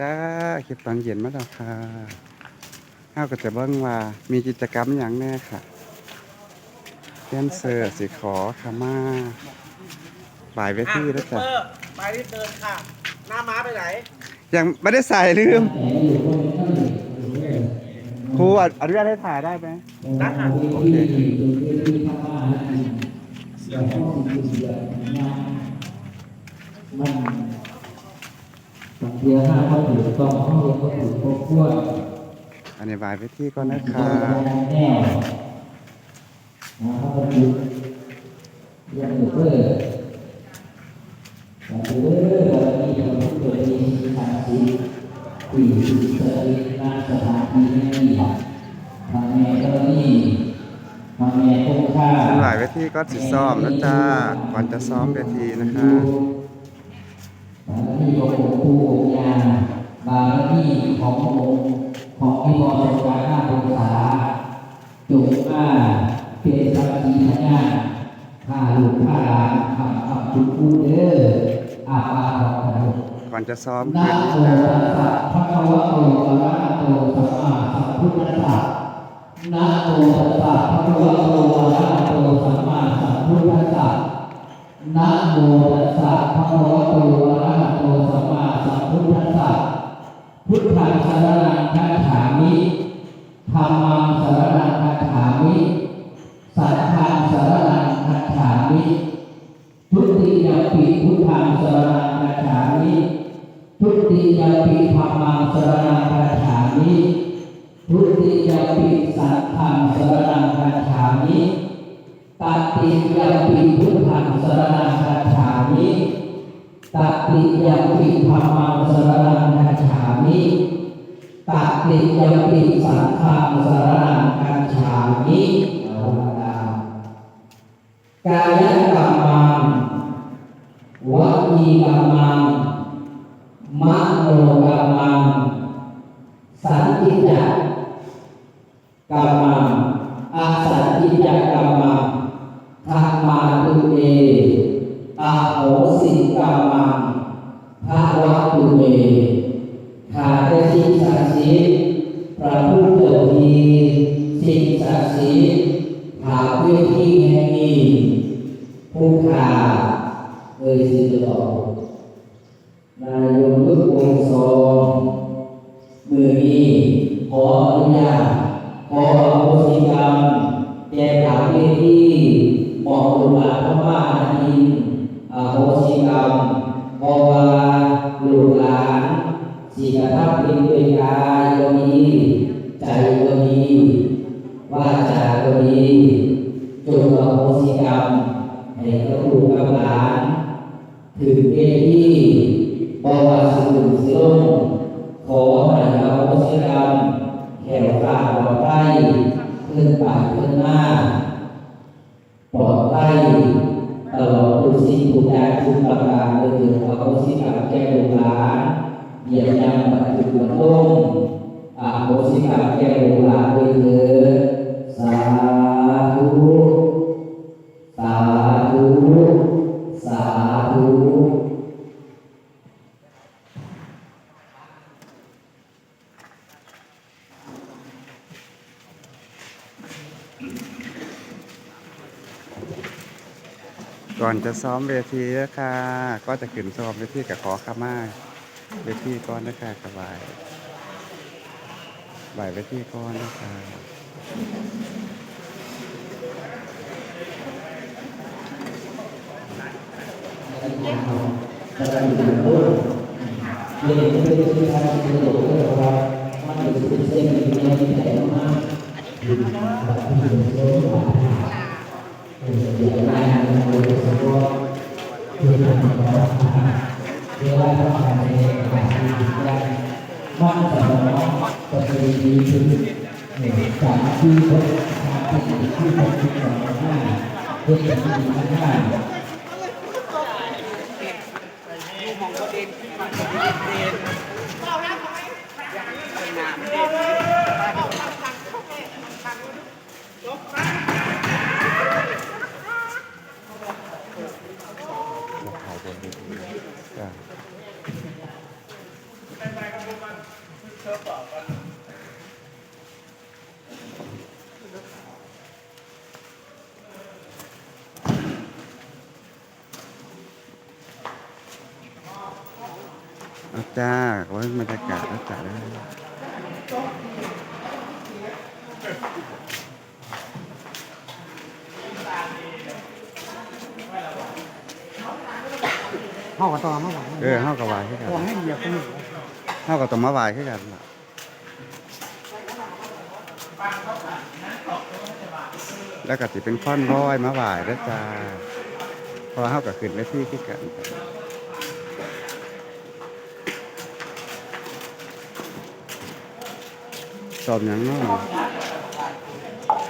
จ้าคลิปตอนเย็นมาแล้วค่ะเฮาก็จะเบิ่งว่ามีกิจกรรมหยังแน่ค่ะแดนเซอร์สิขอขมาบ่ายเวทีแล้วจ้ะอะซุปเปอร์ไปรีบเดินค่ะ หน้าม้าไปไหน ยังไม่ได้ใส่ลืมครูออนุญาตให้ถ่ายได้ไหมได้ค่ะโอเคมัน บางทีถ้าเขาถือต้องเขาเรียกเขาถือครบถ้วนอันนี้บ่ายเวทีก่อนนะครัคะแน่นะเขาก็ถือยังอยู่เพื่อแต่เพื่อเรามีเราเกิดมีทางสีปีเสรีนาสถานที่นี้ทางแม่ก็นี่ทางแม่คงค่าอันบ่ายเวทีก็สิซ้อมแล้วจ้าก่อนจะซ้อมเวทีนะคะ บารมีของหลวงปู่องค์ยาบารมีขององค์ของที่มอสการหน้าพรรษาจงมาเป็นสักขีพยานข้าลูกข้าหลานคำคำจุดพูดเด้ออาปาของเราก่อนจะซ้อมนะโมตัสสะภะคะวะโตอะระหะโตสัมมาสัมพุทธัสสะนะโมตัสสะภะคะวะโตอะระหะโตสัมมาสัมพุทธัสสะ นะโมตัสสะภะคะวะโตอะระหะโตสัมมาสัมพุทธัสสะพุทธังสรณังคัจฉามิธัมมังสรณังคัจฉามิ สังฆังสรณังคัจฉามิทุติยปิพุทธังสรณังคัจฉามิทุติยปิธัมมังสรณังคัจฉามิทุติยปิสังฆังสรณังคัจ ติยมปิพุทธังสรณังคัจฉามิตติยมปิธัมมังสรณังคัจฉามิตติยมปิสังฆังสรณังคัจฉามิกายกรรมังวจีกรรมังมโนกรรมัง สันติจักกรรมังอาสันติจักกรรมังธรรมาตุเมอาโหสิกรรมังภาวะตุ เมขาดสิ่งศักดิ์สิทธิ์พระผู้เกิดทีสิ่งศักดิ์สิทธิ์ อดภัยตลอดทุกสิ่งทุกอย่างทุกประการเลยถึงเอาสิกรรมแก่ลูกหลานเหยียบย่ำปัจจุบันลงอาโหสิกรรมแก่ลูกหลานด้วยเถิดสาธุ สาธุ สาธุ ก่อนจะซ้อมเวทีนะคะก็จะขึ้นซ้อมเวทีกับขอขมาเวทีก่อนนะคะสบายบ่ายเวทีก่อนนะคะเรียนไม่ได้ที่ทางที่เราได้รับมัน มาบอกเวลาเราทำในการที่ได้มันจะน้องจะเป็นดีขึ้นจากที่เขาทำที่ที่เขาคิดของเราเพื่อจะมีพัฒนา มองตัวเองขึ้นมาเด่นเด่นหนามเด่น เราถ่ายบนเวทีจ้ะเอาจ้าไว้บรรยากาศแล้วจ้าได้ ห้องกับตอมาหวังเออเฮากับวายขึ้นกันห้องให้เหยียบคนหนึ่งเฮากับต้องมาวายขึ้นกันล่ะแล้วก็สิเป็นค้อนร้อยมาวายแล้วจ้าเพอเฮากับขึ้นไปที่ขึ้นกันสอบหยังเนาะ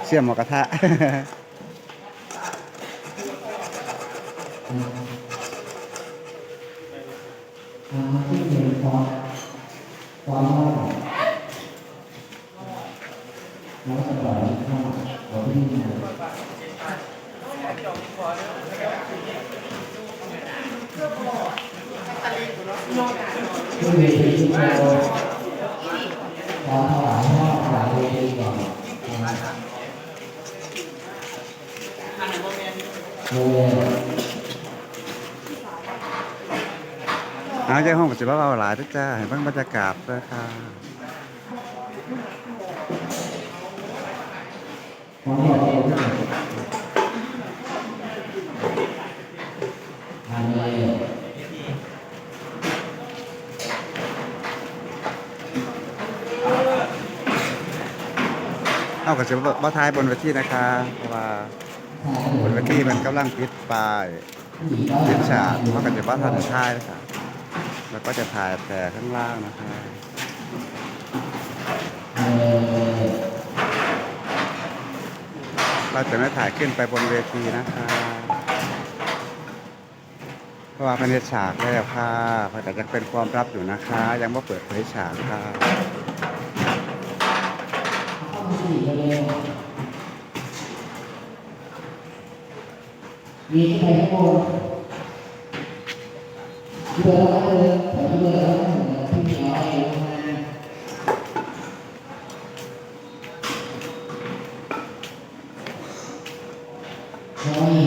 เสี่ยมหมอกระทะ ที่มีความความว่แล้วสบายข้าเราที่นี่ที่มีที่เราขอถวายพ่อถวายเวทีก่อนโอ้ยเอาใจห้องปัจจุบันเอาหลายทุกจ้าเห็นบ้างบรรยากาศเลยค่ะของเราเองอันนี้เอากับจะบ่ทายบนเวทีนะคะเพราะว่าบนเวทีมันกำลังปิดป้ายปิดฉากเพราะกับจะบ่ทันทายนะคะ แล้วก็จะถ่ายแต่ข้างล่างนะคะเออเราจะไม่ถ่ายขึ้นไปบนเวทีนะคะเพราะว่าเป็นฉากแล้วค่ะแต่ยังเป็นความลับอยู่นะคะ ยังไม่เปิดเผยฉากค่ะเข้ามาสี่กันเลยมีที่ไหนทั้งหมดเบอร์ละเบอร์แต่ที่เบอร์ละที่มีเอาง เพราะมี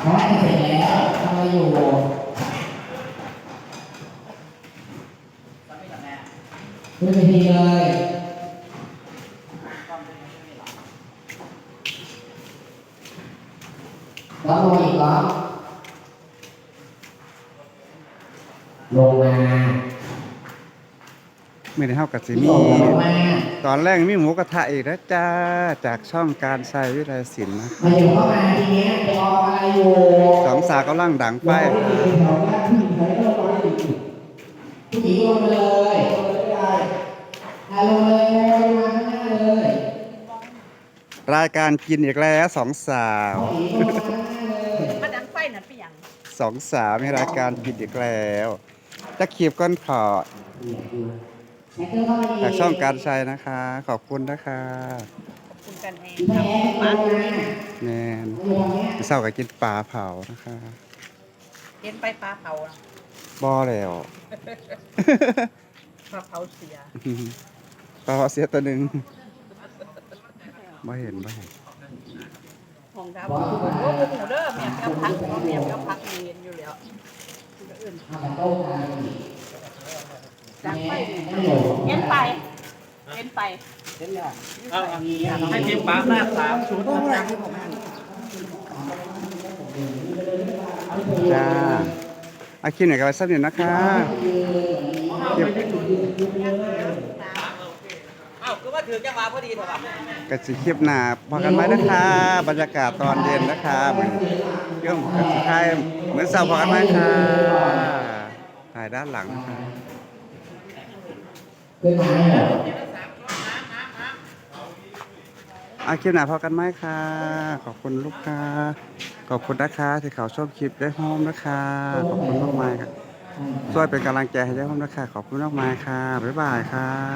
เพราะเสร็จแล้วทำอะไรอยู่ขึ้นไปทีเลยแล้วลงอีกเหรอ ลงมาไม่ได้เท่ากับสิลมีงมาตอนแรกมีหมูกระทะอีกนะจ้าจากช่องการใช้วิไลศิลป์นะมาอยู่เข้ามาทีเนี้ยไปออกอะไรอยู่สองสาวกำลังดังไฟแถวบ้านผู้หญิงใครก็ร้อยผู้หญิงลงมาเลยลงเลยได้อะลงเลยลงมาข้างหน้าเลยรายการกินอีกแล้วสองสาวผู้หญิงลงมาข้างหน้าเลยมาดังไฟนั่นไปหยังสองสาวมีรายการกินอีกแล้ว จะขีบก้นขอแม็กเกอร์เข้ามาดีจากช่องการใช้นะคะ ขอบคุณนะคะขอบคุณกันเองแม่ลงมาแมนลงมาเศร้ากับกินปลาเผานะคะเห็นไปปลาเผาน่ะบ่อแล้วปลาเผาเสียปลาเผาเสียตัวหนึ่งบ่เห็นบ่เห็นห้องดาวโอ้โหหมูเด้อเมียกับพักเมียกับพักเรียนอยู่แล้ว อื่นเอามาโต้กันดังไปไม่หลงเห็นไปเห็นไปให้ทีมป้าหน้าสามศูนย์นะครับจ้าอาคิวหน่อยกับไว้สักนิดนะคะคลิป อ้าวคือว่า ถือจังหวะพอดีเถอะครับกระสิคลิปหน้าพอกันไหมนะคะบรรยากาศตอนเย็นนะคะเหมือนเรื่องกระสิคายเหมือนเสาร์พอกันไหมค่ะถ่ายด้านหลังนะคะขึ้นมาให้หมดอาคลิปหนาพอกันไหมค่ะ ขอบคุณลูกค้าขอบคุณนะคะที่เขาชอบคลิปได้ห้อมนะคะ ขอบคุณมากมายค่ะช่วยเป็นกำลังใจให้ได้ห้อมนะคะ ขอบคุณมากมายค่ะ บ๊ายบายค่ะ